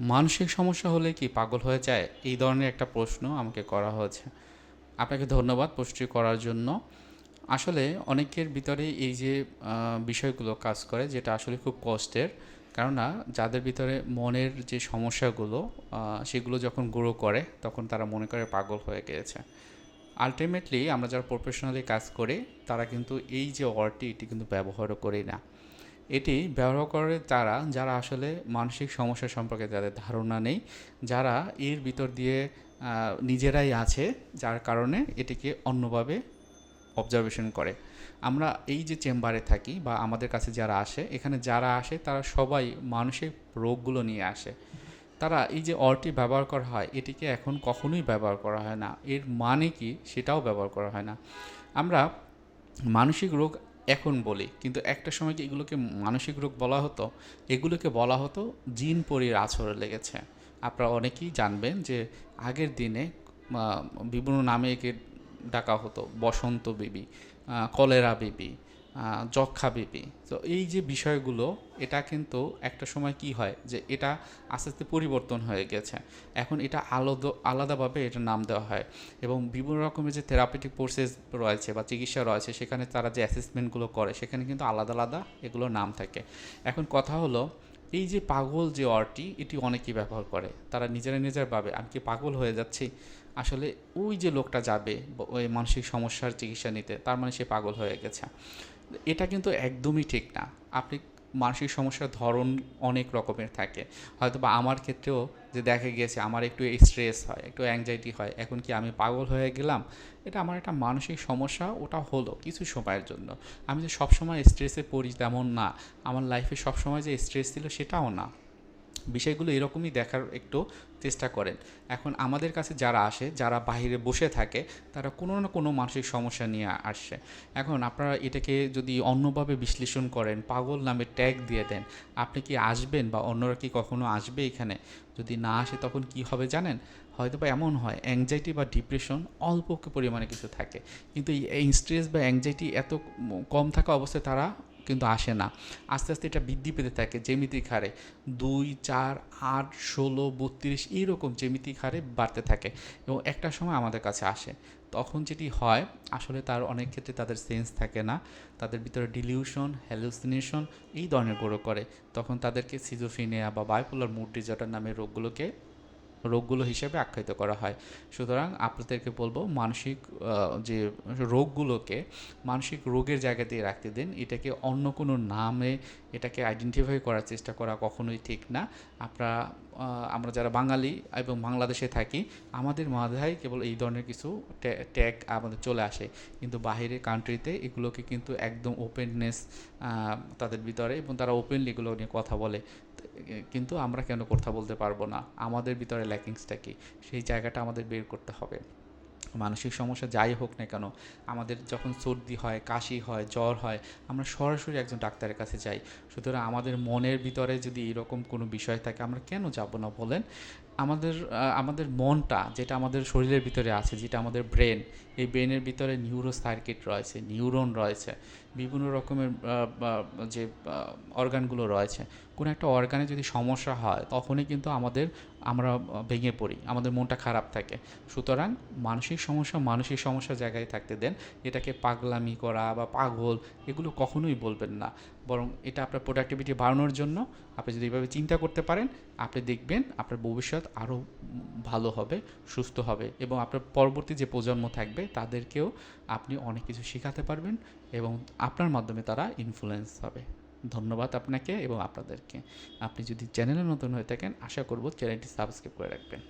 মানসিক সমস্যা হলে কি পাগল হয়ে যায়? এই ধরনের একটা প্রশ্ন আমাকে করা হয়েছে। আপনাকে ধন্যবাদ প্রশ্নটি করার জন্য। আসলে অনেকের ভিতরে এই যে বিষয়গুলো কাজ করে, যেটা আসলে খুব কষ্টের। কেননা যাদের ভিতরে মনের যে সমস্যাগুলো সেগুলো যখন গ্রো করে, তখন তারা মনে করে পাগল হয়ে গিয়েছে। আলটিমেটলি আমরা যারা প্রফেশনালি কাজ করি, তারা কিন্তু এই যে ওয়ার্ডটি এটি কিন্তু ব্যবহারও করি না। এটি ব্যবহার করে তারা, যারা আসলে মানসিক সমস্যা সম্পর্কে যাদের ধারণা নেই, যারা এর ভিতর দিয়ে নিজেরাই আছে, যার কারণে এটিকে অন্যভাবে অবজারভেশন করে। আমরা এই যে চেম্বারে থাকি বা আমাদের কাছে যারা আসে, এখানে যারা আসে তারা সবাই মানসিক রোগগুলো নিয়ে আসে। তারা এই যে অরটি ব্যবহার করা হয়, এটিকে এখন কখনোই ব্যবহার করা হয় না। এর মানে কি সেটাও ব্যবহার করা হয় না। আমরা মানসিক রোগ এখন বলি, কিন্তু একটা সময় এগুলোকে মানসিক রোগ বলা হতো? এগুলোকে বলা হতো জিন পরির আছর লেগেছে। আপনারা অনেকেই জানবেন যে আগের দিনে বিভিন্ন নামে একে ডাকা হতো, বসন্ত বিবি কলেরা বেবি যক্ষা বেবি তো এই যে বিষয়গুলো, এটা কিন্তু একটা সময় কি হয় যে এটা আস্তে আস্তে পরিবর্তন হয়ে গেছে। এখন এটা আলাদা, আলাদাভাবে এটা নাম দেওয়া হয়। এবং বিভিন্ন রকমের যে থেরাপিটিক প্রসেস রয়েছে বা চিকিৎসা রয়েছে, সেখানে তারা যে অ্যাসেসমেন্টগুলো করে, সেখানে কিন্তু আলাদা আলাদা এগুলোর নাম থাকে। এখন কথা হলো, এই যে পাগল যে অর্ডটি, এটি অনেকেই ব্যবহার করে। তারা নিজেরা নিজের ভাবে, আমি কি পাগল হয়ে যাচ্ছি? আসলে ওই যে লোকটা যাবে ওই মানসিক সমস্যার চিকিৎসা নিতে, তার মানে সে পাগল হয়ে গেছে। এটা কিন্তু একদমই ঠিক না। আপনি মানসিক সমস্যার ধরন অনেক রকমের থাকে। হয়তো বা আমার ক্ষেত্রেও যে দেখা গিয়েছে, আমার একটু স্ট্রেস হয়, একটু অ্যাংজাইটি হয়, এখন কি আমি পাগল হয়ে গেলাম? এটা আমার একটা মানসিক সমস্যা, ওটা হলো কিছু সময়ের জন্য। আমি যে সবসময় স্ট্রেসে পড়ি তেমন না। আমার লাইফে সবসময় যে স্ট্রেস ছিল সেটাও না। বিষয়গুলো এরকমই দেখার একটু চেষ্টা করেন। এখন আমাদের কাছে যারা আসে, যারা বাইরে বসে থাকে, তারা কোনো না কোনো মানসিক সমস্যা নিয়ে আসছে এখন আপনারা এটাকে যদি অন্যভাবে বিশ্লেষণ করেন, পাগল নামে ট্যাগ দিয়ে দেন, আপনি কি আসবেন বা অন্যরা কি কখনো আসবে এখানে? যদি না আসে তখন কি হবে জানেন? হয়তো বা এমন হয় অ্যাংজাইটি বা ডিপ্রেশন অল্প পরিমাণে কিছু থাকে। কিন্তু এই স্ট্রেস বা অ্যাংজাইটি এত কম থাকা অবস্থায় তারা কিন্তু আসে না। আস্তে আস্তে এটা বৃদ্ধি পেতে থাকে জ্যামিতিক হারে। দুই, চার, আট, ষোলো, বত্রিশ এইরকম জ্যামিতিক হারে বাড়তে থাকে এবং একটা সময় আমাদের কাছে আসে। তখন যেটি হয়, আসলে তার অনেক ক্ষেত্রে তাদের সেন্স থাকে না। তাদের ভিতরে ডিলিউশন হ্যালুসিনেশন এই ধরনের গ্রো করে। তখন তাদেরকে সিজোফিনিয়া বা বাইপোলার মুড ডিজর্ডার নামের রোগগুলোকে রোগগুলো হিসেবে আখ্যায়িত করা হয়। সুতরাং আপনাদেরকে বলব, মানসিক যে রোগগুলোকে মানসিক রোগের জায়গা দিয়ে রাখতে দিন। এটাকে অন্য কোনো নামে এটাকে আইডেন্টিফাই করার চেষ্টা করা কখনোই ঠিক না। আপনারা আমরা যারা বাঙালি এবং বাংলাদেশে থাকি, আমাদের মাথায় কেবল এই ধরনের কিছু ট্যাগ আমাদের চলে আসে। কিন্তু বাইরের কান্ট্রিতে এগুলোকে কিন্তু একদম ওপেননেস তাদের ভিতরে এবং তারা ওপেনলি এগুলো নিয়ে কথা বলে। কিন্তু আমরা কেন কথা বলতে পারব না? আমাদের ভিতরে ল্যাকিংসটা কি? সেই জায়গাটা আমাদের বের করতে হবে। মানসিক সমস্যা যাই হোক না কেন, আমাদের যখন সর্দি হয়, কাশি হয়, জ্বর হয়, আমরা সরাসরি একজন ডাক্তারের কাছে যাই। সুতরাং আমাদের মনের ভিতরে যদি এরকম কোনো বিষয় থাকে, আমরা কেন যাব না বলেন? আমাদের আমাদের মনটা যেটা আমাদের শরীরের ভিতরে আছে, যেটা আমাদের ব্রেন, এই ব্রেনের ভিতরে নিউরো সার্কিট রয়েছে নিউরন রয়েছে, বিভিন্ন রকমের যে অর্গানগুলো রয়েছে। কোনো একটা অর্গানে যদি সমস্যা হয়, তখনই কিন্তু আমাদের, আমরা ভেঙে পড়ি, আমাদের মনটা খারাপ থাকে। সুতরাং মানসিক সমস্যা মানসিক সমস্যার জায়গায় থাকতে দেন। এটাকে পাগলামি করা বা পাগল, এগুলো কখনোই বলবেন না। বরং এটা আপনার প্রোডাক্টিভিটি বাড়ানোর জন্য আপনি যদি এভাবে চিন্তা করতে পারেন, আপনি দেখবেন আপনার ভবিষ্যৎ আরও ভালো হবে, সুস্থ হবে এবং আপনার পরবর্তী যে প্রজন্ম থাকবে তাদেরকেও আপনি অনেক কিছু শেখাতে পারবেন এবং আপনার মাধ্যমে তারা ইনফ্লুয়েন্স হবে। ধন্যবাদ আপনাকে এবং আপনাদেরকে। আপনি যদি চ্যানেলে নতুন হয়ে থাকেন, আশা করব চ্যানেলটি সাবস্ক্রাইব করে রাখবেন।